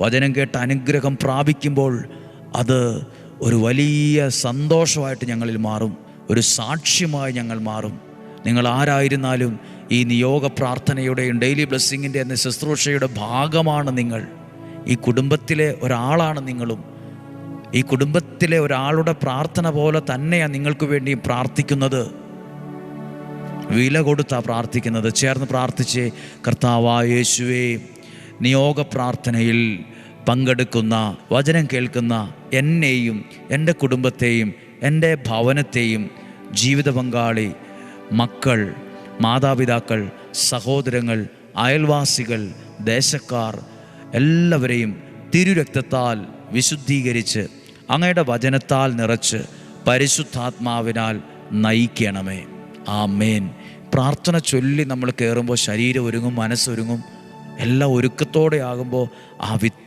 വചനം കേട്ട് അനുഗ്രഹം പ്രാപിക്കുമ്പോൾ അത് ഒരു വലിയ സന്തോഷമായിട്ട് ഞങ്ങളിൽ മാറും. ഒരു സാക്ഷ്യമായി ഞങ്ങൾ മാറും. നിങ്ങൾ ആരായിരുന്നാലും ഈ നിയോഗ പ്രാർത്ഥനയുടെയും ഡെയിലി ബ്ലെസ്സിങ്ങിന്റെ എന്ന ശുശ്രൂഷയുടെ ഭാഗമാണ് നിങ്ങൾ. ഈ കുടുംബത്തിലെ ഒരാളാണ് നിങ്ങളും. ഈ കുടുംബത്തിലെ ഒരാളുടെ പ്രാർത്ഥന പോലെ തന്നെയാണ് നിങ്ങൾക്ക് വേണ്ടി പ്രാർത്ഥിക്കുന്നത്. വില കൊടുത്താ പ്രാർത്ഥിക്കുന്നത്. ചേർന്ന് പ്രാർത്ഥിച്ച് കർത്താവായ യേശുവേ നിയോഗ പ്രാർത്ഥനയിൽ പങ്കെടുക്കുന്ന വചനം കേൾക്കുന്ന എന്നെയും എന്റെ കുടുംബത്തെയും എന്റെ ഭവനത്തെയും ജീവിത പങ്കാളി മക്കൾ മാതാപിതാക്കൾ സഹോദരങ്ങൾ അയൽവാസികൾ ദേശക്കാർ എല്ലാവരെയും തിരുരക്തത്താൽ വിശുദ്ധീകരിച്ച് അങ്ങയുടെ വചനത്താൽ നിറച്ച് പരിശുദ്ധാത്മാവിനാൽ നയിക്കണമേ. ആ മേൻ പ്രാർത്ഥന ചൊല്ലി നമ്മൾ കയറുമ്പോൾ ശരീരം ഒരുങ്ങും മനസ്സൊരുങ്ങും. എല്ലാം ഒരുക്കത്തോടെ ആകുമ്പോൾ ആ വിത്ത്